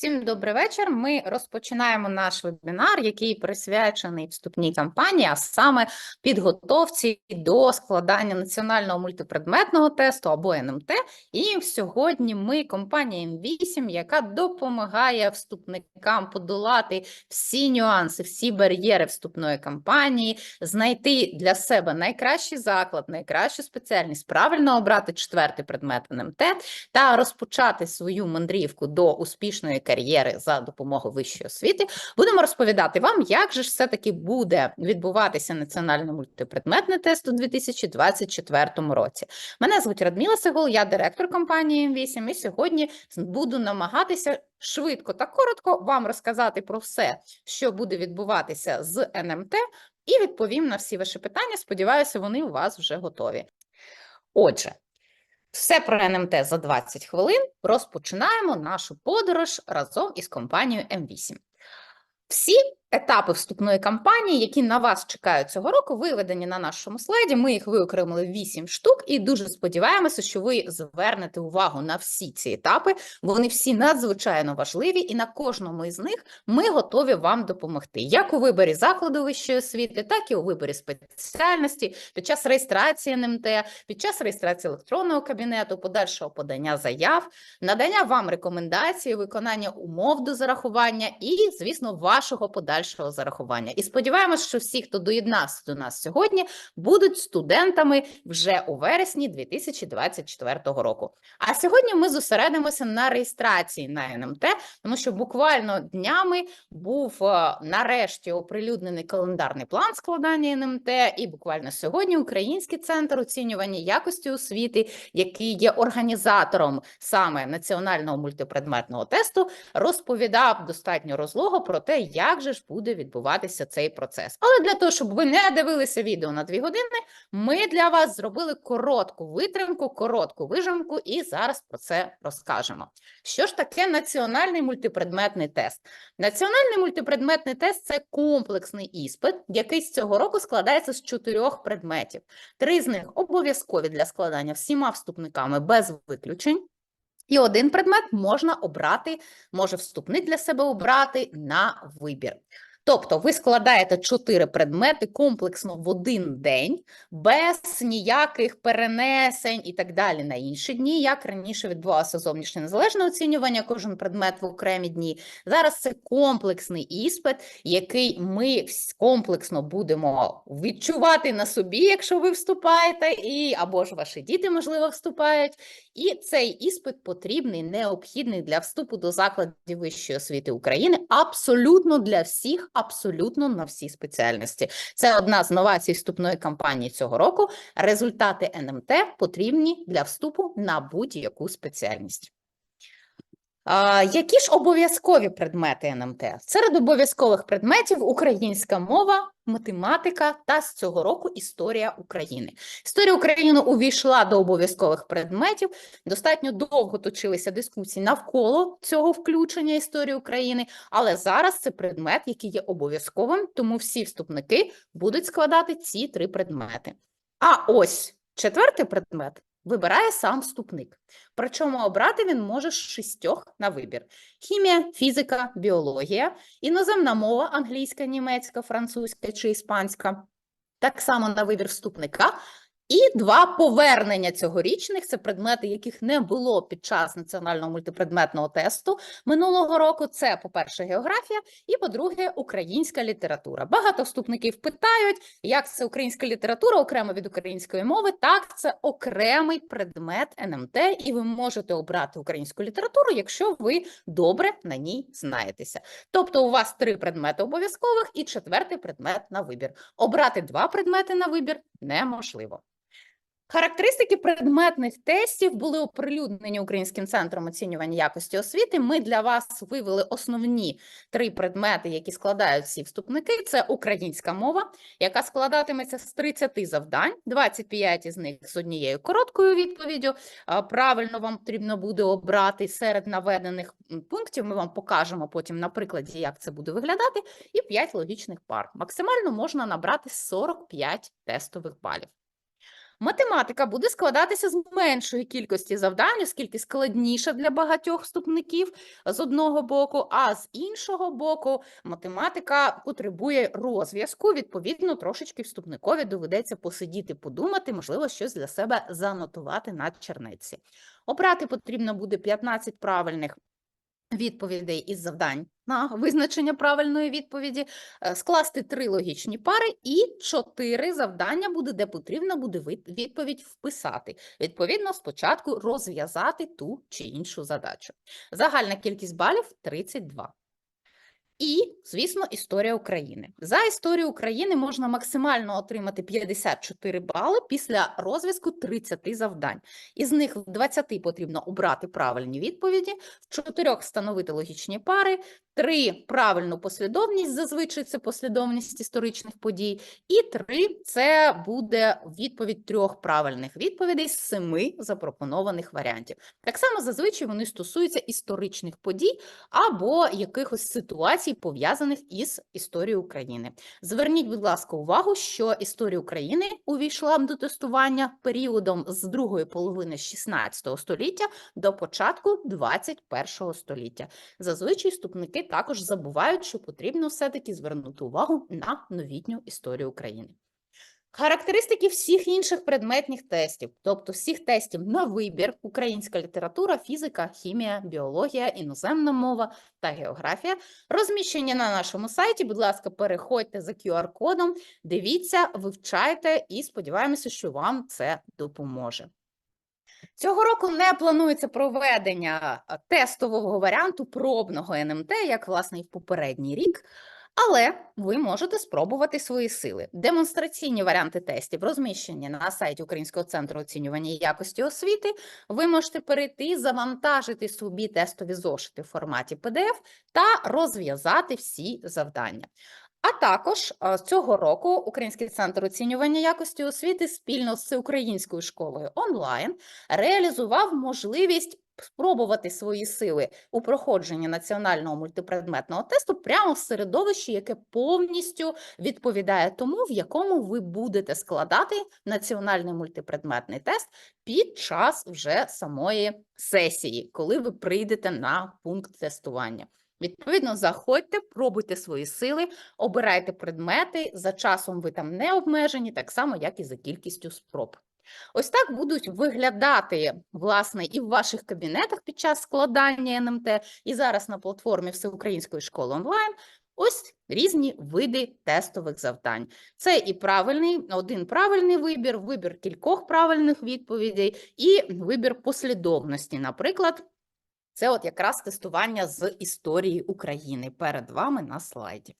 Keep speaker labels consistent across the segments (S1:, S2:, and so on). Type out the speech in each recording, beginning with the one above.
S1: Всім добрий вечір. Ми розпочинаємо наш вебінар, який присвячений вступній кампанії, а саме підготовці до складання національного мультипредметного тесту або НМТ. І сьогодні ми компанія М8, яка допомагає вступникам подолати всі нюанси, всі бар'єри вступної кампанії, знайти для себе найкращий заклад, найкращу спеціальність, правильно обрати четвертий предмет НМТ та розпочати свою мандрівку до успішної кар'єри за допомогою вищої освіти, будемо розповідати вам, як же ж все-таки буде відбуватися національний мультипредметний тест у 2024 році. Мене звуть Радміла Сегол, я директор компанії М8, і сьогодні буду намагатися швидко та коротко вам розказати про все, що буде відбуватися з НМТ, і відповім на всі ваші питання. Сподіваюся, вони у вас вже готові. Отже, все про НМТ за 20 хвилин. Розпочинаємо нашу подорож разом із компанією М8. Всі етапи вступної кампанії, які на вас чекають цього року, виведені на нашому слайді. Ми їх виокремили 8 штук, і дуже сподіваємося, що ви звернете увагу на всі ці етапи. Вони всі надзвичайно важливі, і на кожному із них ми готові вам допомогти, як у виборі закладу вищої освіти, так і у виборі спеціальності під час реєстрації НМТ, під час реєстрації електронного кабінету, подальшого подання заяв, надання вам рекомендацій, виконання умов до зарахування і, звісно, вашого подальшого зарахування. І сподіваємось, що всі, хто доєднався до нас сьогодні, будуть студентами вже у вересні 2024 року. А сьогодні ми зосередимося на реєстрації на НМТ, тому що буквально днями був е, нарешті оприлюднений календарний план складання НМТ, і буквально сьогодні Український центр оцінювання якості освіти, який є організатором саме національного мультипредметного тесту, розповідав достатньо розлого про те, як же ж буде відбуватися цей процес. Але для того, щоб ви не дивилися відео на дві години, ми для вас зробили коротку витримку, коротку вижимку, і зараз про це розкажемо. Що ж таке національний мультипредметний тест? Національний мультипредметний тест це комплексний іспит, який з цього року складається з чотирьох предметів. Три з них обов'язкові для складання всіма вступниками без виключень. І один предмет можна обрати, може вступник для себе обрати на вибір. Тобто ви складаєте чотири предмети комплексно в один день, без ніяких перенесень і так далі на інші дні, як раніше відбувалося зовнішнє незалежне оцінювання, кожен предмет в окремі дні. Зараз це комплексний іспит, який ми комплексно будемо відчувати на собі, якщо ви вступаєте, і або ж ваші діти, можливо, вступають. І цей іспит потрібний, необхідний для вступу до закладів вищої освіти України абсолютно для всіх, абсолютно на всі спеціальності. Це одна з новацій вступної кампанії цього року. Результати НМТ потрібні для вступу на будь-яку спеціальність. Які ж обов'язкові предмети НМТ? Серед обов'язкових предметів українська мова, математика та з цього року історія України. Історія України увійшла до обов'язкових предметів. Достатньо довго точилися дискусії навколо цього включення історії України, але зараз це предмет, який є обов'язковим, тому всі вступники будуть складати ці три предмети. А ось четвертий предмет вибирає сам вступник. Причому обрати він може з шістьох на вибір: хімія, фізика, біологія, іноземна мова англійська, німецька, французька чи іспанська. Так само на вибір вступника. І два повернення цьогорічних це предмети, яких не було під час національного мультипредметного тесту минулого року. Це, по-перше, географія, і по-друге, українська література. Багато вступників питають, як це українська література окремо від української мови. Так, це окремий предмет НМТ, і ви можете обрати українську літературу, якщо ви добре на ній знаєтеся. Тобто, у вас три предмети обов'язкових і четвертий предмет на вибір. Обрати два предмети на вибір неможливо. Характеристики предметних тестів були оприлюднені Українським центром оцінювання якості освіти. Ми для вас вивели основні три предмети, які складають всі вступники. Це українська мова, яка складатиметься з 30 завдань, 25 із них з однією короткою відповіддю. Правильно вам потрібно буде обрати серед наведених пунктів. Ми вам покажемо потім на прикладі, як це буде виглядати, і 5 логічних пар. Максимально можна набрати 45 тестових балів. Математика буде складатися з меншої кількості завдань, оскільки складніша для багатьох вступників з одного боку, а з іншого боку, математика потребує розв'язку. Відповідно, трошечки вступникові доведеться посидіти, подумати, можливо, щось для себе занотувати на чернетці. Обрати потрібно буде 15 правильних відповідей із завдань на визначення правильної відповіді, е, скласти три логічні пари і чотири завдання буде, де потрібно буде відповідь вписати. Відповідно, спочатку розв'язати ту чи іншу задачу. Загальна кількість балів 32. І, звісно, історія України. За історію України можна максимально отримати 54 бали після розв'язку 30 завдань. Із них в 20 потрібно обрати правильні відповіді, в 4 встановити логічні пари, 3 правильну послідовність, зазвичай це послідовність історичних подій, і 3 це буде відповідь трьох правильних відповідей з семи запропонованих варіантів. Так само зазвичай вони стосуються історичних подій або якихось ситуацій, пов'язаних із історією України. Зверніть, будь ласка, увагу, що історія України увійшла до тестування періодом з другої половини 16 століття до початку 21 століття. Зазвичай вступники також забувають, що потрібно все-таки звернути увагу на новітню історію України. Характеристики всіх інших предметних тестів, тобто всіх тестів на вибір: українська література, фізика, хімія, біологія, іноземна мова та географія, розміщені на нашому сайті. Будь ласка, переходьте за QR-кодом, дивіться, вивчайте і сподіваємося, що вам це допоможе. Цього року не планується проведення тестового варіанту пробного НМТ, як власне і в попередній рік. Але ви можете спробувати свої сили. Демонстраційні варіанти тестів розміщені на сайті Українського центру оцінювання якості освіти. Ви можете перейти, завантажити собі тестові зошити в форматі PDF та розв'язати всі завдання. А також цього року Український центр оцінювання якості освіти спільно з Всеукраїнською школою онлайн реалізував можливість спробувати свої сили у проходженні національного мультипредметного тесту прямо в середовищі, яке повністю відповідає тому, в якому ви будете складати національний мультипредметний тест під час вже самої сесії, коли ви прийдете на пункт тестування. Відповідно, заходьте, пробуйте свої сили, обирайте предмети. За часом ви там не обмежені, так само, як і за кількістю спроб. Ось так будуть виглядати, власне, і в ваших кабінетах під час складання НМТ, і зараз на платформі Всеукраїнської школи онлайн. Ось різні види тестових завдань. Це і правильний, один правильний вибір, вибір кількох правильних відповідей, і вибір послідовності. Наприклад, це от якраз тестування з історії України перед вами на слайді.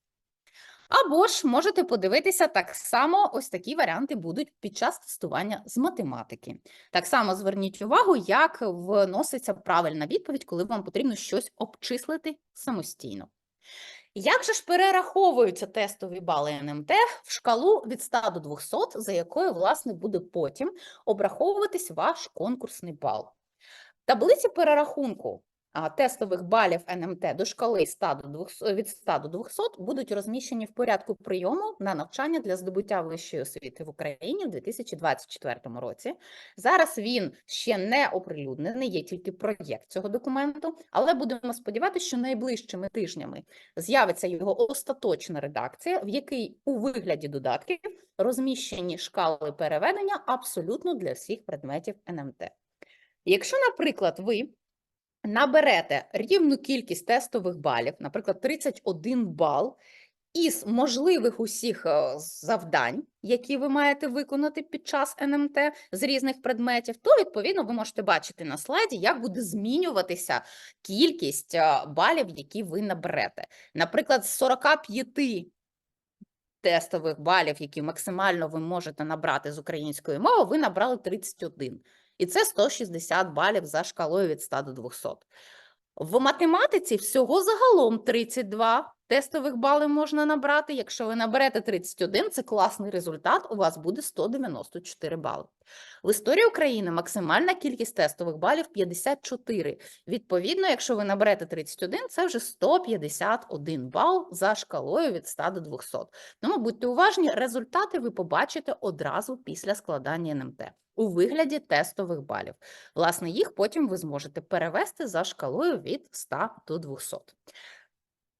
S1: Або ж можете подивитися так само, ось такі варіанти будуть під час тестування з математики. Так само зверніть увагу, як вноситься правильна відповідь, коли вам потрібно щось обчислити самостійно. Як же ж перераховуються тестові бали НМТ в шкалу від 100 до 200, за якою, власне, буде потім обраховуватись ваш конкурсний бал? Таблиці перерахунку тестових балів НМТ до шкали 100 до 200, від 100 до 200 будуть розміщені в порядку прийому на навчання для здобуття вищої освіти в Україні в 2024 році. Зараз він ще не оприлюднений, є тільки проєкт цього документу, але будемо сподіватися, що найближчими тижнями з'явиться його остаточна редакція, в якій у вигляді додатків розміщені шкали переведення абсолютно для всіх предметів НМТ. Якщо, наприклад, ви наберете рівну кількість тестових балів, наприклад, 31 бал, із можливих усіх е, завдань, які ви маєте виконати під час НМТ з різних предметів, то відповідно ви можете бачити на слайді, як буде змінюватися кількість е, балів, які ви наберете. Наприклад, з 45 тестових балів, які максимально ви можете набрати з української мови, ви набрали 31. І це 160 балів за шкалою від 100 до 200. В математиці всього загалом 32 тестових балів можна набрати. Якщо ви наберете 31, це класний результат, у вас буде 194 бали. В історії України максимальна кількість тестових балів 54. Відповідно, якщо ви наберете 31, це вже 151 бал за шкалою від 100 до 200. Тому будьте уважні, результати ви побачите одразу після складання НМТ у вигляді тестових балів. Власне, їх потім ви зможете перевести за шкалою від 100 до 200.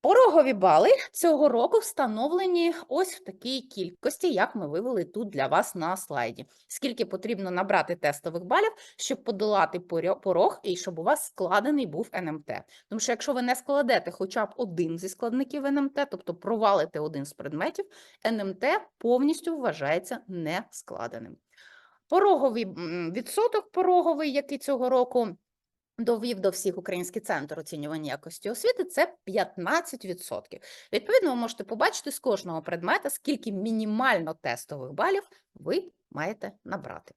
S1: Порогові бали цього року встановлені ось в такій кількості, як ми вивели тут для вас на слайді. Скільки потрібно набрати тестових балів, щоб подолати порог і щоб у вас складений був НМТ. Тому що якщо ви не складете хоча б один зі складників НМТ, тобто провалите один з предметів, НМТ повністю вважається не складеним. Пороговий відсоток пороговий, який цього року довів до всіх Український центр оцінювання якості освіти, це 15%. Відповідно, ви можете побачити з кожного предмета, скільки мінімально тестових балів ви маєте набрати.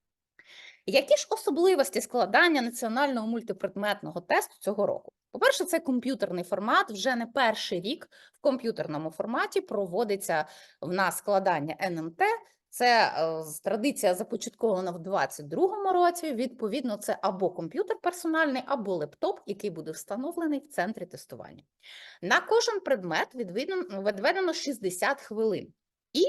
S1: Які ж особливості складання національного мультипредметного тесту цього року? По-перше, це комп'ютерний формат. Вже не перший рік в комп'ютерному форматі проводиться в нас складання НМТ. Це е, традиція започаткована в 2022 році. Відповідно, це або комп'ютер персональний, або лептоп, який буде встановлений в центрі тестування. На кожен предмет відведено 60 хвилин. І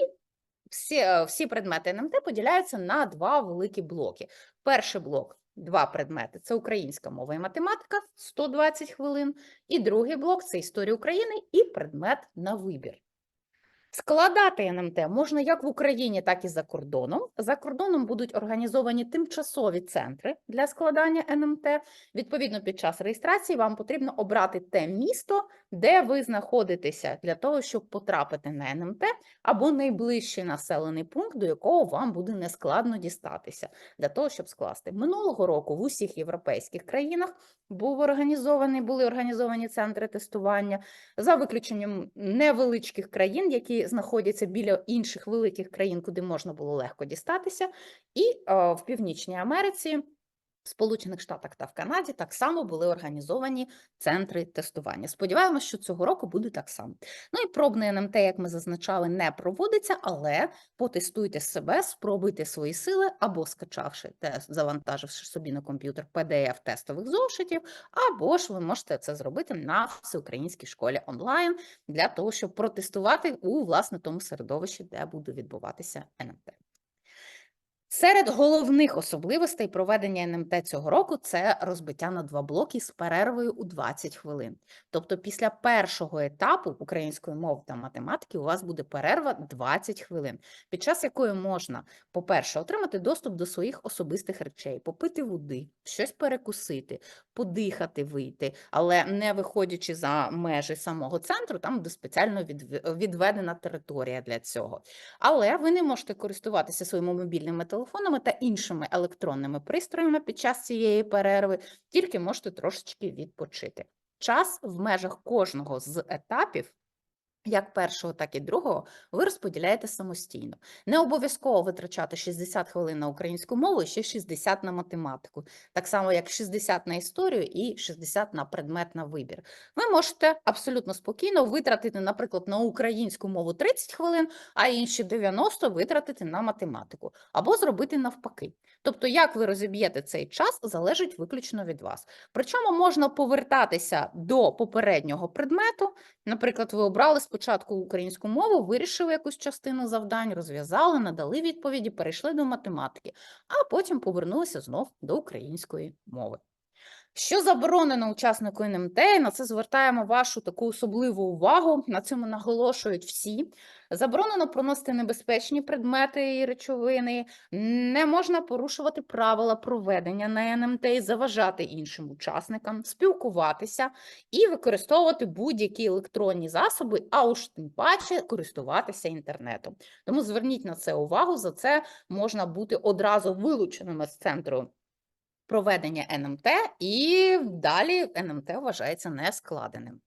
S1: всі, е, всі предмети НМТ поділяються на два великі блоки. Перший блок два предмети це українська мова і математика 120 хвилин. І другий блок це історія України і предмет на вибір. Складати НМТ можна як в Україні, так і за кордоном. За кордоном будуть організовані тимчасові центри для складання НМТ. Відповідно, під час реєстрації вам потрібно обрати те місто, де ви знаходитеся, для того, щоб потрапити на НМТ, або найближчий населений пункт, до якого вам буде нескладно дістатися, для того, щоб скласти. Минулого року в усіх європейських країнах був організований, були організовані центри тестування, за виключенням невеличких країн, які знаходяться біля інших великих країн, куди можна було легко дістатися, і е, в Північній Америці. В Сполучених Штатах та в Канаді так само були організовані центри тестування. Сподіваємось, що цього року буде так само. Ну і пробний НМТ, як ми зазначали, не проводиться, але потестуйте себе, спробуйте свої сили або скачавши тест, завантаживши собі на комп'ютер PDF тестових зошитів, або ж ви можете це зробити на всеукраїнській школі онлайн для того, щоб протестувати у власне тому середовищі, де буде відбуватися НМТ. Серед головних особливостей проведення НМТ цього року це розбиття на два блоки з перервою у 20 хвилин. Тобто, після першого етапу української мови та математики у вас буде перерва 20 хвилин, під час якої можна, по-перше, отримати доступ до своїх особистих речей, попити води, щось перекусити, подихати, вийти, але не виходячи за межі самого центру, там де спеціально відв- відведена територія для цього. Але ви не можете користуватися своїми мобільними телефонами та іншими електронними пристроями під час цієї перерви, тільки можете трошечки відпочити. Час в межах кожного з етапів. Як першого, так і другого, ви розподіляєте самостійно. Не обов'язково витрачати 60 хвилин на українську мову і ще 60 на математику, так само як 60 на історію і 60 на предмет на вибір. Ви можете абсолютно спокійно витратити, наприклад, на українську мову 30 хвилин, а інші 90 витратити на математику, або зробити навпаки. Тобто, як ви розіб'єте цей час, залежить виключно від вас. Причому можна повертатися до попереднього предмету. Наприклад, ви обрали спочатку українську мову, вирішили якусь частину завдань, розв'язали, надали відповіді, перейшли до математики, а потім повернулися знов до української мови. Що заборонено учаснику НМТ, на це звертаємо вашу таку особливу увагу. На цьому наголошують всі. Заборонено проносити небезпечні предмети і речовини, не можна порушувати правила проведення на НМТ заважати іншим учасникам, спілкуватися і використовувати будь-які електронні засоби, а уж тим паче користуватися інтернетом. Тому зверніть на це увагу. За це можна бути одразу вилученими з центру проведення НМТ, і далі НМТ вважається нескладеним.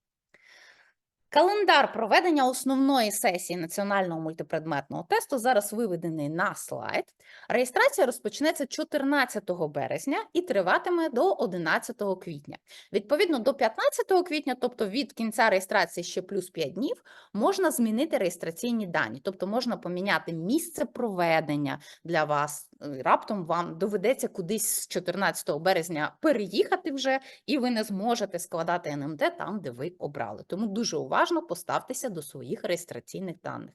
S1: Календар проведення основної сесії національного мультипредметного тесту зараз виведений на слайд. Реєстрація розпочнеться 14 березня і триватиме до 11 квітня. Відповідно до 15 квітня, тобто від кінця реєстрації ще плюс 5 днів, можна змінити реєстраційні дані, тобто можна поміняти місце проведення для вас. Е, Раптом вам доведеться кудись з 14 березня переїхати вже, і ви не зможете складати НМТ там, де ви обрали. Тому дуже уважно поставтеся до своїх реєстраційних даних.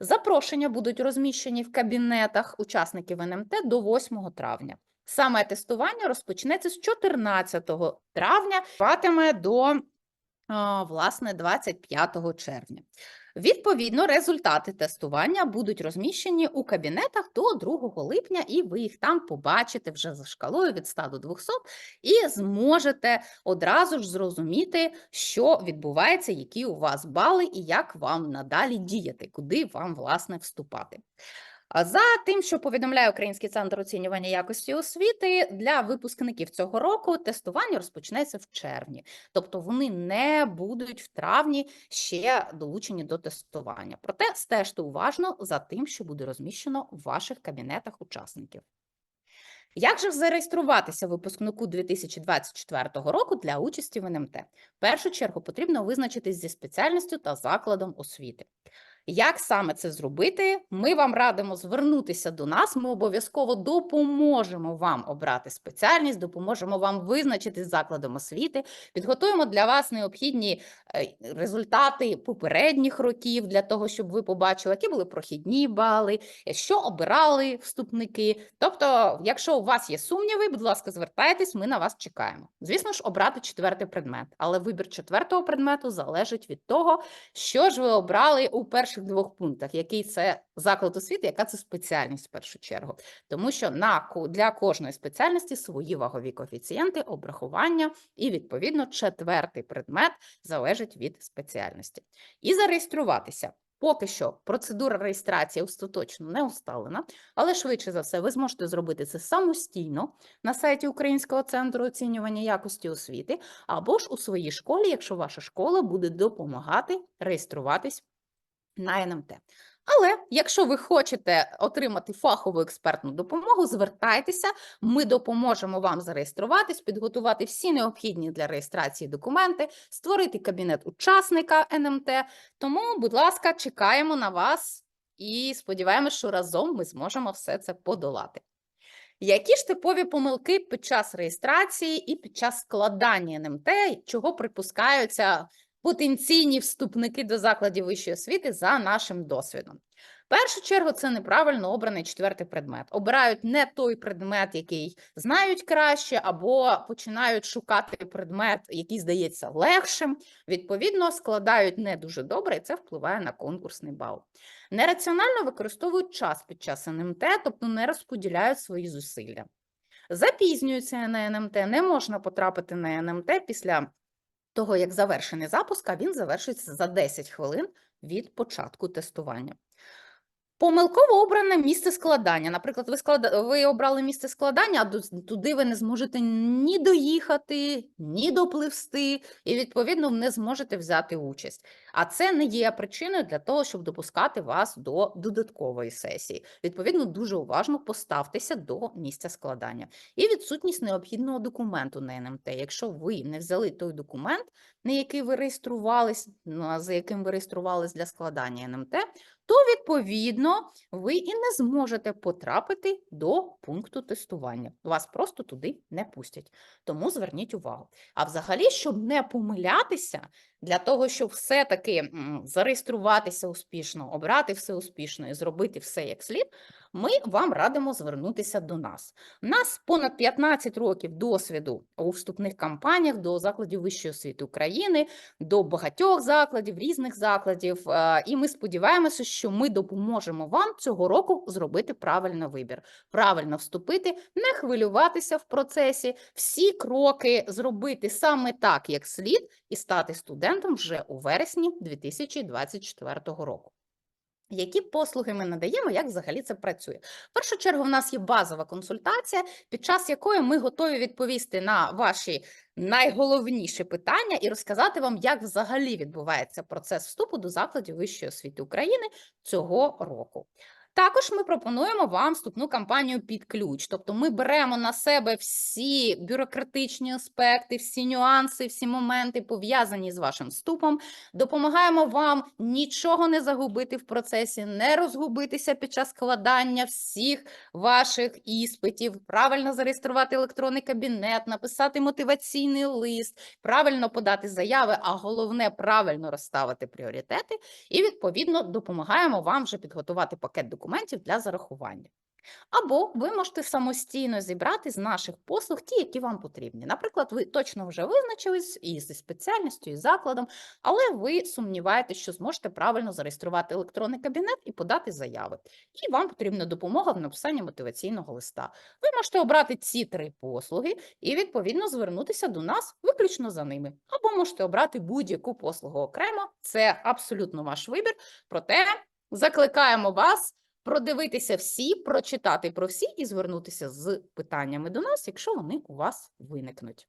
S1: Запрошення будуть розміщені в кабінетах учасників НМТ до 8 травня. Саме тестування розпочнеться з 14 травня, триватиме до власне 25 червня. Відповідно, результати тестування будуть розміщені у кабінетах до 2 липня, і ви їх там побачите вже за шкалою від 100 до 200, і зможете одразу ж зрозуміти, що відбувається, які у вас бали і як вам надалі діяти, куди вам власне вступати. За тим, що повідомляє Український центр оцінювання якості освіти, для випускників цього року тестування розпочнеться в червні, тобто вони не будуть в травні ще долучені до тестування. Проте стежте уважно за тим, що буде розміщено в ваших кабінетах учасників. Як же зареєструватися випускнику 2024 року для участі в НМТ? В першу чергу потрібно визначитись зі спеціальністю та закладом освіти. Як саме це зробити? Ми вам радимо звернутися до нас. Ми обов'язково допоможемо вам обрати спеціальність, допоможемо вам визначити з закладом освіти, підготуємо для вас необхідні е, результати попередніх років для того, щоб ви побачили, які були прохідні бали, що обирали вступники. Тобто, якщо у вас є сумніви, будь ласка, звертайтесь, ми на вас чекаємо. Звісно ж, обрати четвертий предмет, але вибір четвертого предмету залежить від того, що ж ви обрали у перших двох пунктах, який це заклад освіти, яка це спеціальність в першу чергу, тому що на для кожної спеціальності свої вагові коефіцієнти, обрахування і відповідно четвертий предмет залежить від спеціальності. І зареєструватися. Поки що процедура реєстрації остаточно не усталена, але швидше за все ви зможете зробити це самостійно на сайті Українського центру оцінювання якості освіти, або ж у своїй школі, якщо ваша школа буде допомагати реєструватись на НМТ. Але якщо ви хочете отримати фахову експертну допомогу, звертайтеся, ми допоможемо вам зареєструватись, підготувати всі необхідні для реєстрації документи, створити кабінет учасника НМТ. Тому, будь ласка, чекаємо на вас і сподіваємось, що разом ми зможемо все це подолати. Які ж типові помилки під час реєстрації і під час складання НМТ, чого припускаються потенційні вступники до закладів вищої освіти за нашим досвідом? В першу чергу це неправильно обраний четвертий предмет. Обирають не той предмет, який знають краще, або починають шукати предмет, який здається легшим. Відповідно, складають не дуже добре, і це впливає на конкурсний бал. Нераціонально використовують час під час НМТ, тобто не розподіляють свої зусилля. Запізнюються на НМТ, не можна потрапити на НМТ після того, як завершений запуск, а він завершується за 10 хвилин від початку тестування. Помилково обране місце складання. Наприклад, ви склада... ви обрали місце складання, а туди ви не зможете ні доїхати, ні допливсти, і відповідно не зможете взяти участь. А це не є причиною для того, щоб допускати вас до додаткової сесії. Відповідно, дуже уважно поставтеся до місця складання. І відсутність необхідного документу на НМТ. Якщо ви не взяли той документ, на який ви реєструвались, ну, за яким ви реєструвались для складання НМТ, то відповідно ви і не зможете потрапити до пункту тестування. Вас просто туди не пустять. Тому зверніть увагу. А взагалі, щоб не помилятися, для того, щоб все-таки зареєструватися успішно, обрати все успішно і зробити все як слід, ми вам радимо звернутися до нас. У нас понад 15 років досвіду у вступних кампаніях до закладів вищої освіти України, до багатьох закладів, різних закладів. е, І ми сподіваємося, що ми допоможемо вам цього року зробити правильний вибір, правильно вступити, не хвилюватися в процесі, всі кроки зробити саме так, як слід, і стати студентом вже у вересні 2024 року. Які послуги ми надаємо, як взагалі це працює? В першу чергу, в нас є базова консультація, під час якої ми готові відповісти на ваші найголовніші питання і розказати вам, як взагалі відбувається процес вступу до закладів вищої освіти України цього року. Також ми пропонуємо вам вступну кампанію під ключ. Тобто ми беремо на себе всі бюрократичні аспекти, всі нюанси, всі моменти пов'язані з вашим вступом. Допомагаємо вам нічого не загубити в процесі, не розгубитися під час складання всіх ваших іспитів, правильно зареєструвати електронний кабінет, написати мотиваційний лист, правильно подати заяви, а головне правильно розставити пріоритети. І відповідно допомагаємо вам вже підготувати пакет документів для зарахування. Або ви можете самостійно зібрати з наших послуг ті, які вам потрібні. Наприклад, ви точно вже визначились і зі спеціальністю, і закладом, але ви сумніваєтесь, що зможете правильно зареєструвати електронний кабінет і подати заяви. І вам потрібна допомога в написанні мотиваційного листа. Ви можете обрати ці три послуги і, відповідно, звернутися до нас виключно за ними. Або можете обрати будь-яку послугу окремо. Це абсолютно ваш вибір. Проте закликаємо вас продивитися всі, прочитати про всі і звернутися з питаннями до нас, якщо вони у вас виникнуть.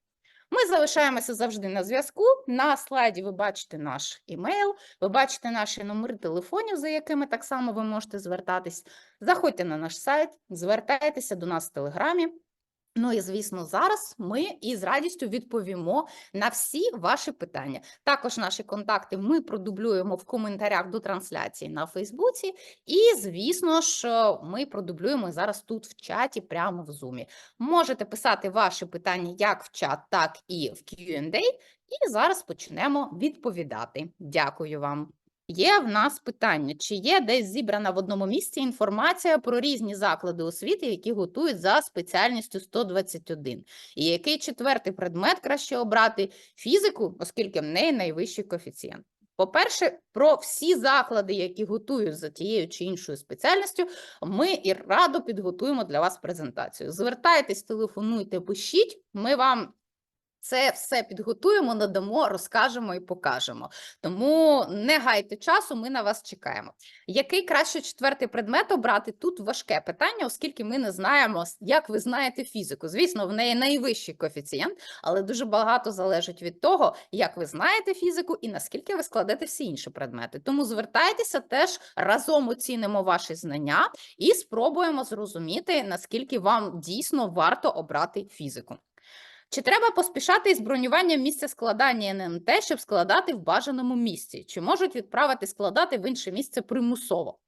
S1: Ми залишаємося завжди на зв'язку. На слайді ви бачите наш імейл, ви бачите наші номери телефонів, за якими так само ви можете звертатись. Заходьте на наш сайт, звертайтеся до нас в Телеграмі. Ну і звісно, зараз ми із радістю відповімо на всі ваші питання. Також наші контакти ми продублюємо в коментарях до трансляції на Фейсбуці. І, звісно ж, ми продублюємо зараз тут в чаті, прямо в зумі. Можете писати ваші питання як в чат, так і в Q&A. І зараз почнемо відповідати. Дякую вам. Є в нас питання, чи є десь зібрана в одному місці інформація про різні заклади освіти, які готують за спеціальністю 121? І який четвертий предмет краще обрати? Фізику, оскільки в неї найвищий коефіцієнт. По-перше, про всі заклади, які готують за тією чи іншою спеціальністю, ми і радо підготуємо для вас презентацію. Звертайтесь, телефонуйте, пишіть, ми вам це все підготуємо, надамо, розкажемо і покажемо. Тому не гайте часу, ми на вас чекаємо. Який краще четвертий предмет обрати? Тут важке питання, оскільки ми не знаємо, як ви знаєте фізику. Звісно, в неї найвищий коефіцієнт, але дуже багато залежить від того, як ви знаєте фізику і наскільки ви складете всі інші предмети. Тому звертайтеся теж разом оцінимо ваші знання і спробуємо зрозуміти, наскільки вам дійсно варто обрати фізику. Чи треба поспішати із бронюванням місця складання НМТ, щоб складати в бажаному місці? Чи можуть відправити складати в інше місце примусово?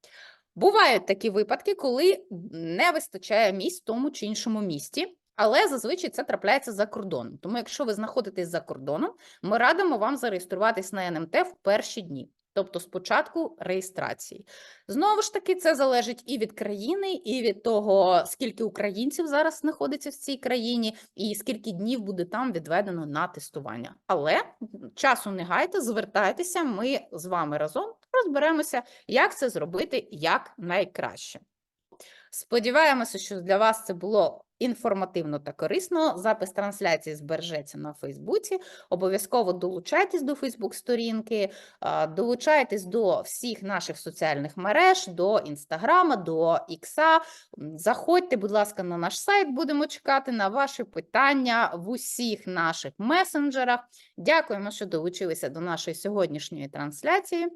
S1: Бувають такі випадки, коли не вистачає місць в тому чи іншому місті, але зазвичай це трапляється за кордоном. Тому, якщо ви знаходитесь за кордоном, ми радимо вам зареєструватись на НМТ в перші дні. Тобто спочатку реєстрації. Знову ж таки, це залежить і від країни, і від того, скільки українців зараз знаходиться в цій країні, і скільки днів буде там відведено на тестування. Але часу не гайте, звертайтеся, ми з вами разом розберемося, як це зробити як найкраще. Сподіваємося, що для вас це було інформативно та корисно. Запис трансляції збережеться на Фейсбуці. Обов'язково долучайтесь до Фейсбук-сторінки, долучайтесь до всіх наших соціальних мереж, до Інстаграма, до Ікса. Заходьте, будь ласка, на наш сайт. Будемо чекати на ваші питання в усіх наших месенджерах. Дякуємо, що долучилися до нашої сьогоднішньої трансляції.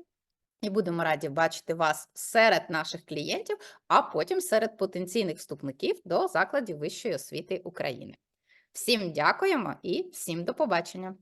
S1: І будемо раді бачити вас серед наших клієнтів, а потім серед потенційних вступників до закладів вищої освіти України. Всім дякуємо і всім до побачення!